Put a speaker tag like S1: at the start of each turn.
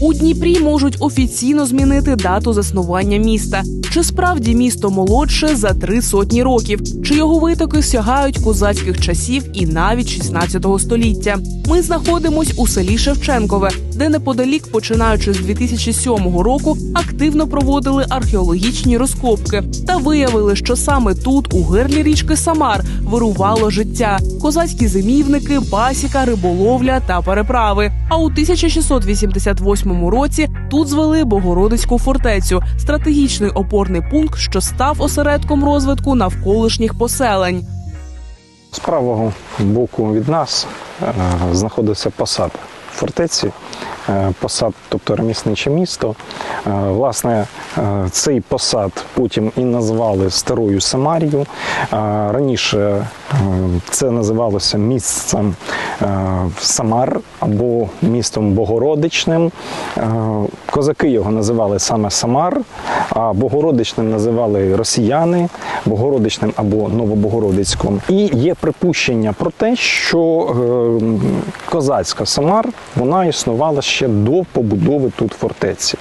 S1: У Дніпрі можуть офіційно змінити дату заснування міста. Чи справді місто молодше за три сотні років? Чи його витоки сягають козацьких часів і навіть 16 століття? Ми знаходимось у селі Шевченкове, де неподалік, починаючи з 2007 року, активно проводили археологічні розкопки та виявили, що саме тут, у гирлі річки Самар, вирувало життя: козацькі зимівники, пасіка, риболовля та переправи. А у 1688 році тут звели Богородицьку фортецю, стратегічний опорний пункт, що став осередком розвитку навколишніх поселень.
S2: З правого боку від нас знаходиться знаходився посад фортеці, е, посад, тобто ремісниче місто. Е, Власне, е, цей посад потім і назвали Старою Самарію. Раніше це називалося місцем Самар або містом Богородичним. Козаки його називали саме Самар, а Богородичним називали росіяни, Богородичним або Новобогородицьким. І є припущення про те, що козацька Самар вона існувала ще до побудови тут фортеці.